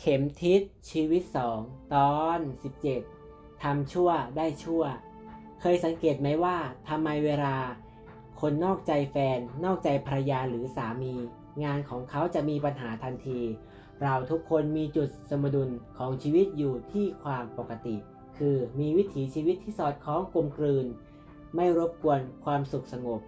เข็มทิศชีวิตสองตอน 17 ทำชั่วได้ชั่ว เคยสังเกตไหมว่าทำไมเวลา คนนอกใจแฟน นอกใจภรรยาหรือสามี งานของเขาจะมีปัญหาทันที เราทุกคนมีจุดสมดุลของชีวิตอยู่ที่ความปกติ คือมีวิถีชีวิตที่สอดคล้องกลมกลืน ไม่รบกวนความสุขสงบ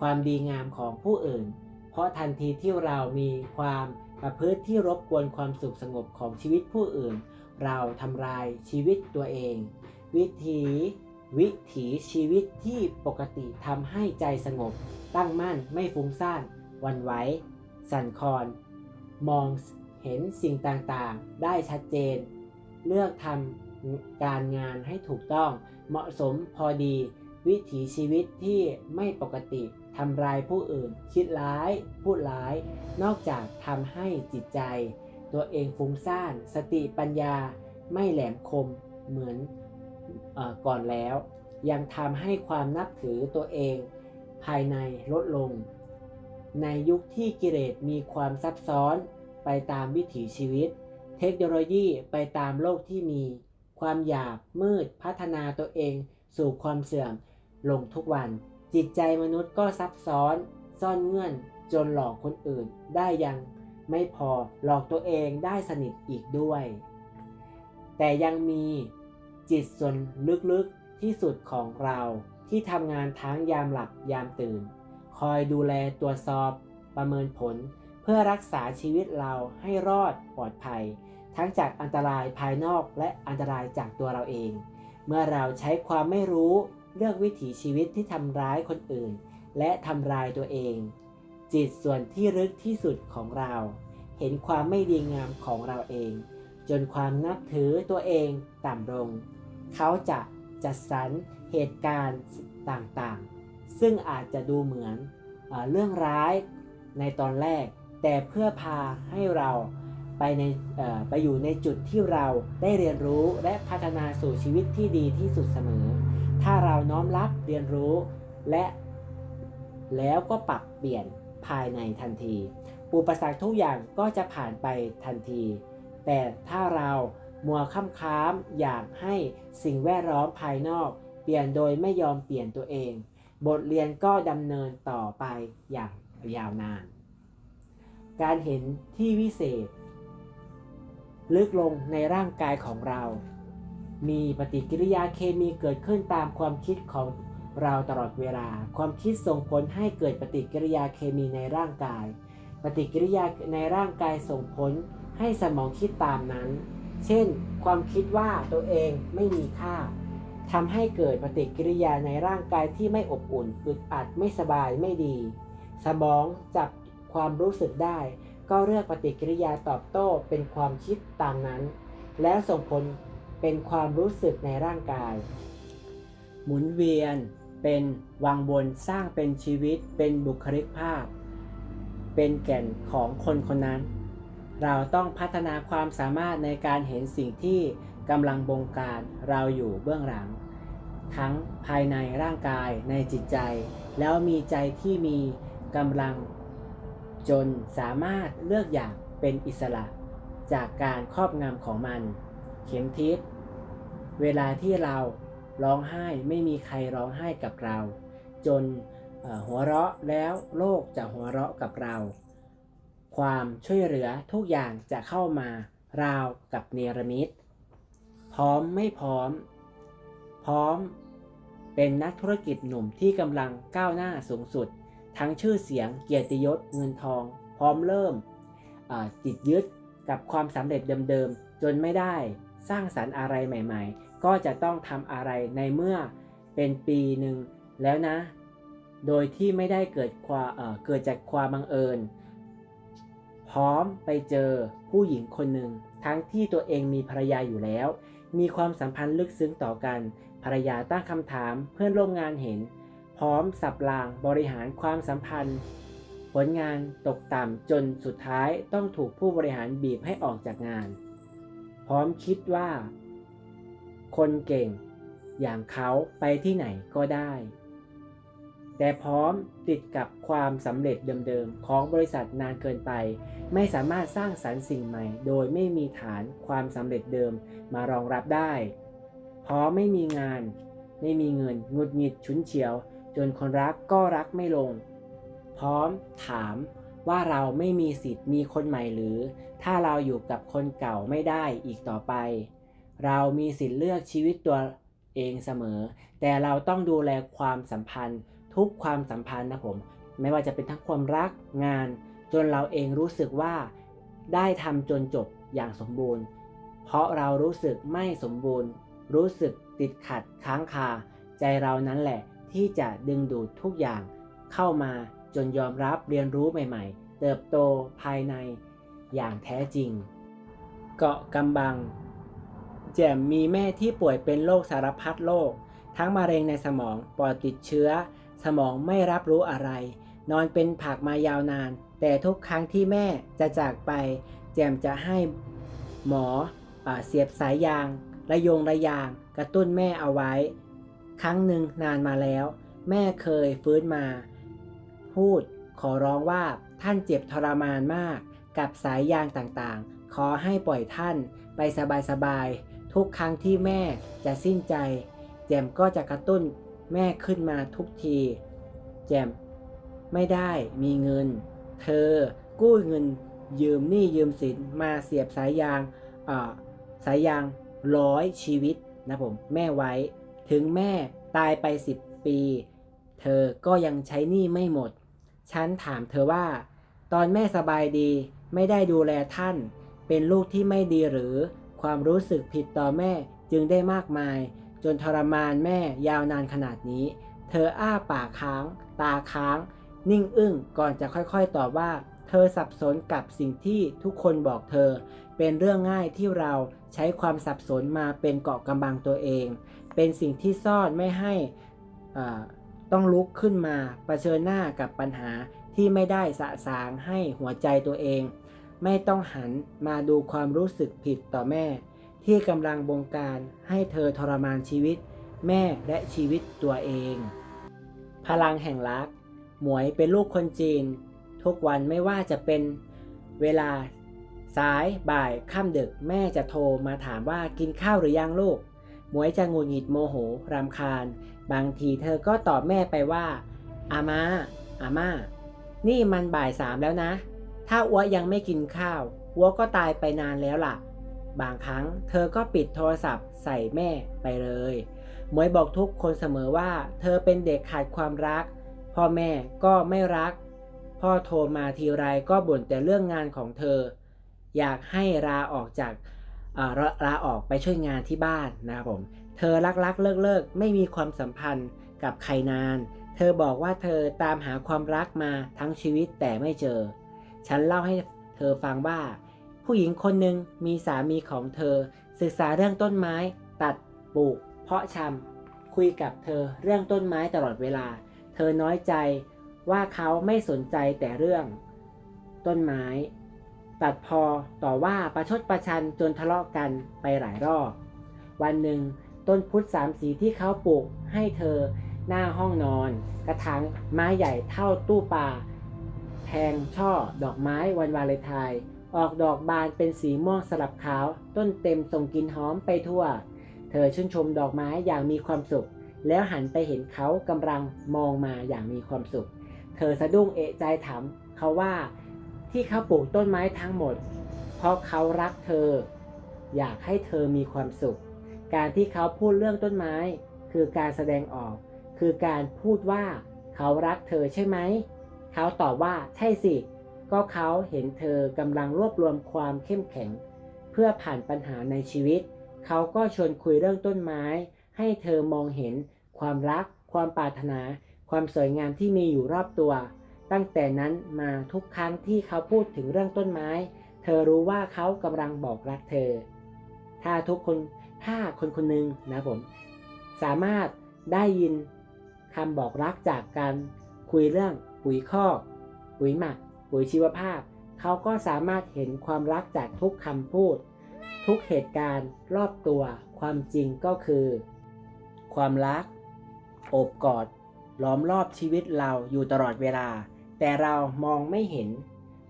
ความดีงามของผู้อื่น เพราะทันทีที่เรามีความ ประพฤติที่รบกวนความสุขสงบของชีวิตผู้อื่น เราทำลายชีวิตตัวเอง วิถีวิถีชีวิตที่ปกติทำให้ใจสงบ ตั้งมั่นไม่ฟุ้งซ่านวันไหวสั่นคลอน มองเห็นสิ่งต่างๆ ได้ชัดเจน เลือกทำการงานให้ถูกต้องเหมาะสมพอดี วิถีชีวิตที่ไม่ปกติทำร้ายผู้อื่น คิดร้าย พูดร้าย นอกจากทำให้จิตใจ ตัวเองฟุ้งซ่าน สติปัญญาไม่แหลมคมเหมือนอก่อนแล้ว ยังทำให้ความนับถือตัวเอง ภายในลดลง ในยุคที่กิเลสมีความซับซ้อนไปตามวิถีชีวิต เทคโนโลยีไปตามโลกที่มี ความหยาบมืดพัฒนาตัวเองสู่ความเสื่อม ลงทุกวัน จิตใจมนุษย์ก็ซับซ้อน ซ่อนเงื่อนจนหลอกคนอื่นได้ยังไม่พอหลอกตัวเองได้สนิทอีกด้วย แต่ยังมีจิตส่วนลึกๆที่สุดของเราที่ทำงานทั้งยามหลับยามตื่น คอยดูแลตรวจสอบประเมินผล เพื่อรักษาชีวิตเราให้รอดปลอดภัย ทั้งจากอันตรายภายนอกและอันตรายจากตัวเราเอง เมื่อเราใช้ความไม่รู้ เลือกวิถีชีวิตที่ทำร้ายคนอื่น และทำลายตัวเอง จิตส่วนที่ลึกที่สุดของเรา เห็นความไม่ดีงามของเราเอง จนความนับถือตัวเองต่ำลง เขาจะจัดสรรเหตุการณ์ต่างๆ ซึ่งอาจจะดูเหมือนเอเรื่องร้ายในตอนแรก แต่เพื่อพาให้เราไปในไปอยู่ในจุดที่เราได้เรียนรู้และพัฒนาสู่ชีวิตที่ดีที่สุดเสมอ ถ้าเราน้อมรับเรียนรู้ และแล้วก็ปรับเปลี่ยนภายในทันที อุปสรรคทุกอย่างก็จะผ่านไปทันที แต่ถ้าเรามัวค้ำค้ามอยากให้สิ่งแวดล้อมภายนอก เปลี่ยนโดยไม่ยอมเปลี่ยนตัวเอง บทเรียนก็ดำเนินต่อไปอย่างยาวนาน การเห็นที่วิเศษ ลึกลงในร่างกายของเรา มีปฏิกิริยาเคมีเกิดขึ้นตามความคิดของเราตลอดเวลา ความคิดส่งผลให้เกิดปฏิกิริยาเคมีในร่างกาย ปฏิกิริยาในร่างกายส่งผลให้สมองคิดตามนั้น เช่น ความคิดว่าตัวเองไม่มีค่าทำให้เกิดปฏิกิริยาในร่างกายที่ไม่อบอุ่นอึดอัดไม่สบายไม่ดี สมองจับความรู้สึกได้ ก็เลือกปฏิกิริยาตอบโต้เป็นความคิดตามนั้น แล้วส่งผล เป็นความรู้สึกในร่างกาย หมุนเวียน เป็นวังวนสร้างเป็นชีวิต เป็นบุคลิกภาพ เป็นแก่นของคนคนนั้น เราต้องพัฒนาความสามารถในการเห็นสิ่งที่กำลังบงการเราอยู่เบื้องหลัง ทั้งภายในร่างกายในจิตใจ แล้วมีใจที่มีกำลัง จนสามารถเลือกอย่างเป็นอิสระจากการครอบงำของมัน เข็มทิศ เวลาที่เราร้องไห้ไม่มีใครร้องไห้กับเรา จนหัวเราะแล้วโลกจะหัวเราะกับเรา ความช่วยเหลือทุกอย่างจะเข้ามาราวกับเนรมิตพร้อมไม่พร้อม พร้อมเป็นนักธุรกิจหนุ่มที่กำลังก้าวหน้าสูงสุด ทั้งชื่อเสียงเกียรติยศเงินทอง พร้อมเริ่มจิตยึดกับความสำเร็จเดิมๆ จนไม่ได้สร้างสรรค์อะไรใหม่ ๆ ก็จะต้องทำอะไรในเมื่อเป็นปีหนึ่งแล้วนะ โดยที่ไม่ได้เกิดความเเกิดจากความบังเอิญ พร้อมไปเจอผู้หญิงคนหนึ่ง ทั้งที่ตัวเองมีภรรยาอยู่แล้ว มีความสัมพันธ์ลึกซึ้งต่อกัน ภรรยาตั้งคำถามเพื่อนร่วมงานเห็น พร้อมสับรางบริหารความสัมพันธ์ ผลงานตกต่ำจนสุดท้ายต้องถูกผู้บริหารบีบให้ออกจากงาน พร้อมคิดว่า คนเก่ง อย่างเขาไปที่ไหนก็ได้ แต่พร้อมติดกับความสำเร็จเดิมๆ ของบริษัทนานเกินไป ไม่สามารถสร้างสรรค์สิ่งใหม่ โดยไม่มีฐานความสำเร็จเดิมมารองรับได้ พราะไม่มีงาน ไม่มีเงินงุดหงิดฉุนเฉียว จนคนรักก็รักไม่ลง พร้อมถามว่าเราไม่มีสิทธิ์มีคนใหม่หรือ ถ้าเราอยู่กับคนเก่าไม่ได้อีกต่อไป เรามีสิทธิ์เลือกชีวิตตัวเองเสมอ แต่เราต้องดูแลความสัมพันธ์ ทุกความสัมพันธ์นะผม ไม่ว่าจะเป็นทั้งความรักงาน จนเราเองรู้สึกว่า ได้ทำจนจบอย่างสมบูรณ์ เพราะเรารู้สึกไม่สมบูรณ์ รู้สึกติดขัดค้างคา ใจเรานั้นแหละที่จะดึงดูดทุกอย่าง เข้ามาจนยอมรับเรียนรู้ใหม่ ๆ เติบโตภายในอย่างแท้จริง เกาะกำบัง แจ่มมีแม่ที่ป่วยเป็นโรคสารพัดโรคทั้งมะเร็งในสมองปอดติดเชื้อ สมองไม่รับรู้อะไร นอนเป็นผักมายาวนาน แต่ทุกครั้งที่แม่จะจากไป แจมจะให้หมออเสียบสายยาง ระยงระยาง กระตุ้นแม่เอาไว้ ครั้งหนึ่งนานมาแล้ว แม่เคยฟื้นมา พูดขอร้องว่าท่านเจ็บทรมานมาก กับสายยางต่างๆ ขอให้ปล่อยท่านไปสบายๆ ทุกครั้งที่แม่จะสิ้นใจ แจมก็จะกระตุ้นแม่ขึ้นมาทุกที แจมไม่ได้มีเงิน เธอกู้เงินยืมหนี้ยืมสินมาเสียบสายยางสายยางร้อยชีวิตนะผมแม่ไว้ ถึงแม่ตายไป 10 ปี เธอก็ยังใช้หนี้ไม่หมด ฉันถามเธอว่า ตอนแม่สบายดีไม่ได้ดูแลท่าน เป็นลูกที่ไม่ดีหรือ ความรู้สึกผิดต่อแม่จึงได้มากมาย จนทรมานแม่ยาวนานขนาดนี้ เธออ้าปากค้าง ตาค้าง นิ่งอึ้งก่อนจะค่อยๆตอบว่า เธอสับสนกับสิ่งที่ทุกคนบอกเธอ เป็นเรื่องง่ายที่เราใช้ความสับสนมาเป็นเกาะกำบังตัวเอง เป็นสิ่งที่ซ่อนไม่ให้ต้องลุกขึ้นมาเผชิญหน้ากับปัญหาที่ไม่ได้สะสางให้หัวใจตัวเอง ไม่ต้องหันมาดูความรู้สึกผิดต่อแม่ ที่กำลังบงการให้เธอทรมานชีวิต แม่และชีวิตตัวเอง พลังแห่งรัก หมวยเป็นลูกคนจีน ทุกวันไม่ว่าจะเป็นเวลาสายบ่ายค่ำดึกแม่จะโทรมาถามว่ากินข้าวหรือยังลูก หมวยจะงุดหงิดโมโหรำคาญ บางทีเธอก็ตอบแม่ไปว่าอามาอาม่านี่มันบ่ายสามแล้วนะ ถ้าอัวยังไม่กินข้าวอัวก็ตายไปนานแล้วล่ะ บางครั้งเธอก็ปิดโทรศัพท์ใส่แม่ไปเลยหมวยบอกทุกคนเสมอว่า เธอเป็นเด็กขาดความรัก พ่อแม่ก็ไม่รัก พ่อโทรมาทีไรก็บ่นแต่เรื่องงานของเธอ อยากให้ลาออกจากลาาออกไปช่วยงานที่บ้านนะครับผม เธอรักรักเลิกเลิกไม่มีความสัมพันธ์กับใครนาน เธอบอกว่าเธอตามหาความรักมาทั้งชีวิตแต่ไม่เจอ ฉันเล่าให้เธอฟังว่า ผู้หญิงคนหนึ่งมีสามีของเธอ ศึกษาเรื่องต้นไม้ ตัดปลูก เพาะชำคุยกับเธอเรื่องต้นไม้ตลอดเวลา เธอน้อยใจว่าเขาไม่สนใจแต่เรื่อง ต้นไม้ ตัดพอต่อว่าประชดประชันจนทะเลาะกันไปหลายรอบ วันหนึ่งต้นพุทธสามสีที่เขาปลูกให้เธอหน้าห้องนอน กระถางไม้ใหญ่เท่าตู้ปลา ทงช่อ ดอกไม้วันวาเลนไทน์ออกดอกบานเป็นสีม่วงสลับขาว ต้นเต็มส่งกลิ่นหอมไปทั่ว เธอชื่นชมดอกไม้อย่างมีความสุข แล้วหันไปเห็นเขากำลังมองมาอย่างมีความสุข เธอสะดุ้งเอะใจถามเขาว่าที่เขาปลูกต้นไม้ทั้งหมด เพราะเขารักเธอ อยากให้เธอมีความสุข การที่เขาพูดเรื่องต้นไม้ คือการแสดงออก คือการพูดว่าเขารักเธอใช่ไหม เขาตอบว่าใช่สิ ก็เขาเห็นเธอกำลังรวบรวมความเข้มแข็ง เพื่อผ่านปัญหาในชีวิต เขาก็ชวนคุยเรื่องต้นไม้ ให้เธอมองเห็น ความรัก ความปรารถนา ความสวยงามที่มีอยู่รอบตัว ตั้งแต่นั้นมาทุกครั้งที่เขาพูดถึงเรื่องต้นไม้ เธอรู้ว่าเขากำลังบอกรักเธอ ถ้าทุกคนถ้าคนคนหนึ่งนะผม สามารถได้ยินคำบอกรักจากการคุยเรื่อง ปุ๋ยคอก ปุ๋ยหมัก ปุ๋ยชีวภาพ เขาก็สามารถเห็นความรักจากทุกคำพูด ทุกเหตุการณ์รอบตัว ความจริงก็คือ ความรัก โอบกอด ล้อมรอบชีวิตเราอยู่ตลอดเวลา แต่เรามองไม่เห็น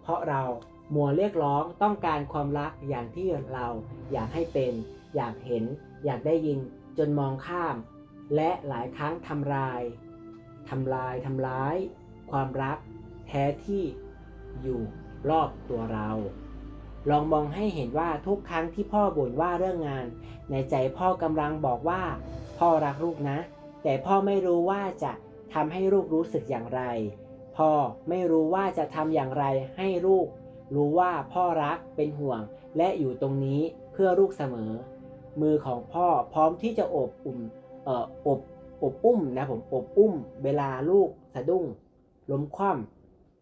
เพราะเรามัวเรียกร้องต้องการความรักอย่างที่เราอยากให้เป็น อยากเห็น อยากได้ยินจนมองข้าม และหลายครั้งทำลายทำลายทำร้าย ความรักแท้ที่อยู่รอบตัวเรา ลองมองให้เห็นว่าทุกครั้งที่พ่อบ่นว่าเรื่องงาน ในใจพ่อกำลังบอกว่า พ่อรักลูกนะ แต่พ่อไม่รู้ว่าจะทำให้ลูกรู้สึกอย่างไร พ่อไม่รู้ว่าจะทำอย่างไรให้ลูก รู้ว่าพ่อรักเป็นห่วงและอยู่ตรงนี้เพื่อลูกเสมอ มือของพ่อพร้อมที่จะอบอุ่มเอ่ออบอบอุ้มนะผมอบอุ้ม เวลาลูกสะดุ้ง ล้มคว่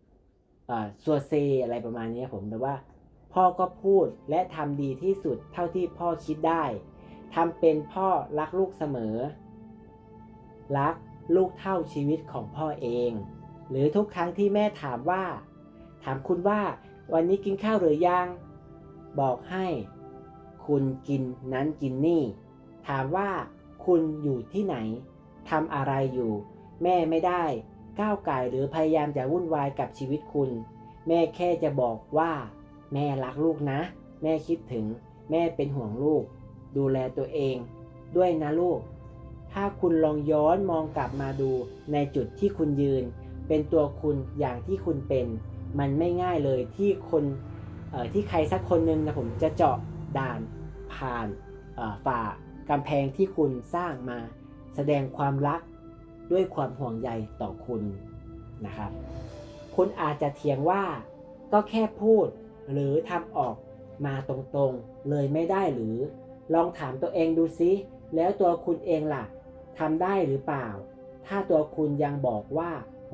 ำอ่าซัวเซอะไรประมาณนี้ผมแต่ว่า พ่อก็พูดและทำดีที่สุดเท่าที่พ่อคิดได้ทำเป็นพ่อรักลูกเสมอ รักลูกเท่าชีวิตของพ่อเอง หรือทุกครั้งที่แม่ถามว่า ถามคุณว่าวันนี้กินข้าวหรือยัง บอกให้ คุณกินนั้นกินนี่ ถามว่าคุณอยู่ที่ไหนทำอะไรอยู่ แม่ไม่ได้ ก้าวไก่หรือพยายามจะวุ่นวายกับชีวิตคุณ แม่แค่จะบอกว่า แม่รักลูกนะ แม่คิดถึง แม่เป็นห่วงลูก ดูแลตัวเอง ด้วยนะลูก ถ้าคุณลองย้อนมองกลับมาดูในจุดที่คุณยืน เป็นตัวคุณอย่างที่คุณเป็น มันไม่ง่ายเลยที่คนเอ่อที่ใครสักคนหนึ่งนะผมจะเจาะด่านผ่านเอ่อฝ่ากำแพงที่คุณสร้างมา แสดงความรัก ด้วยความห่วงใยต่อคุณนะครับ คุณอาจจะเถียงว่าก็แค่พูดหรือทำออกมาตรงๆเลยไม่ได้หรือ ลองถามตัวเองดูซิ แล้วตัวคุณเองล่ะทำได้หรือเปล่า ถ้าตัวคุณยังบอกว่า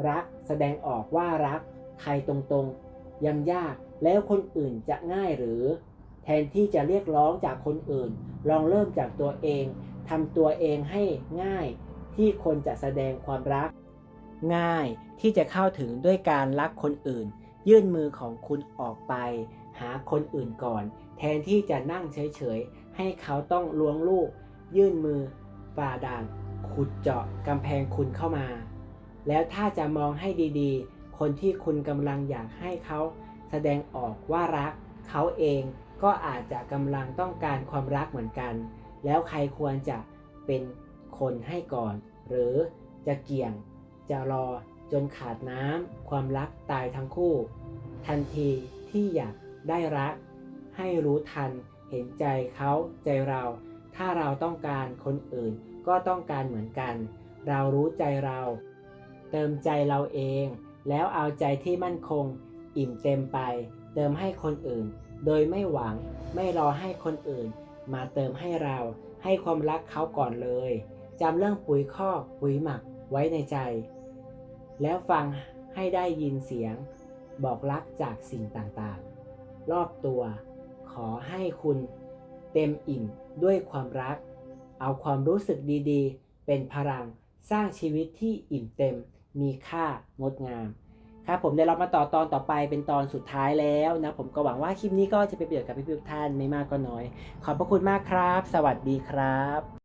รักแสดงออกว่ารักใครตรงๆ ยังยากแล้วคนอื่นจะง่ายหรือ แทนที่จะเรียกร้องจากคนอื่น ลองเริ่มจากตัวเองทำตัวเองให้ง่าย ที่คนจะแสดงความรัก ง่ายที่จะเข้าถึงด้วยการรักคนอื่น ยื่นมือของคุณออกไป หาคนอื่นก่อน แทนที่จะนั่งเฉยๆ ให้เขาต้องล้วงลูก ยื่นมือฝ่าด่านขุดเจาะกำแพงคุณเข้ามา แล้วถ้าจะมองให้ดีๆ คนที่คุณกำลังอยากให้เขาแสดงออกว่ารัก เขาเองก็อาจจะกำลังต้องการความรักเหมือนกัน แล้วใครควรจะเป็น คนให้ก่อน หรือจะเกี่ยง จะรอจนขาดน้ำความรักตายทั้งคู่ ทันทีที่อยากได้รัก ให้รู้ทันเห็นใจเขาใจเรา ถ้าเราต้องการคนอื่นก็ต้องการเหมือนกัน เรารู้ใจเรา เติมใจเราเอง แล้วเอาใจที่มั่นคง อิ่มเต็มไป เติมให้คนอื่น โดยไม่หวังไม่รอให้คนอื่น มาเติมให้เราให้ความรักเขาก่อนเลย จำเรื่องปุ๋ยคอกปุ๋ยหมักไว้ในใจ แล้วฟังให้ได้ยินเสียง บอกรักจากสิ่งต่างๆ รอบตัวขอให้คุณเต็มอิ่มด้วยความรัก เอาความรู้สึกดีๆ เป็นพลังสร้างชีวิตที่อิ่มเต็มมีค่างดงามครับผมเดี๋ยวเรามาต่อตอนต่อไปเป็นตอนสุดท้ายแล้วนะ ผมก็หวังว่าคลิปนี้ก็จะเป็นประโยชน์กับพี่ๆทุกท่านไม่มากก็น้อย ขอบพระคุณมากครับ สวัสดีครับ